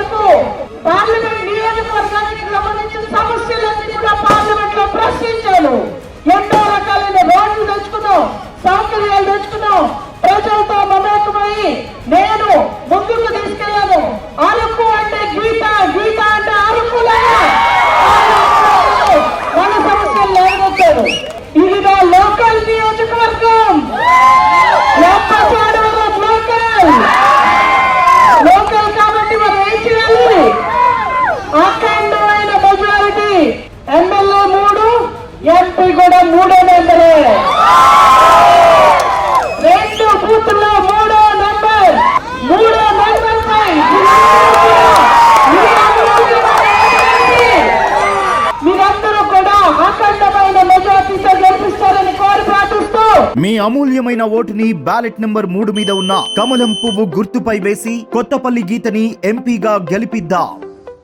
వరకు పార్లమెంట్ నియోజకవర్గానికి సంబంధించిన సమస్యలన్నీ కూడా పార్లమెంట్లో ప్రశ్నించాను ఎన్నో రకాలైన రోడ్లు తెచ్చుకున్నాం సౌకర్యాలు తెచ్చుకున్నాం. ప్రజలతో మమేకం మీ అమూల్యమైన ఓటుని బ్యాలెట్ నెంబర్ మూడు మీద ఉన్న కమలం పువ్వు గుర్తుపై వేసి కొత్తపల్లి గీతని ఎంపీగా గెలిపిద్దాం.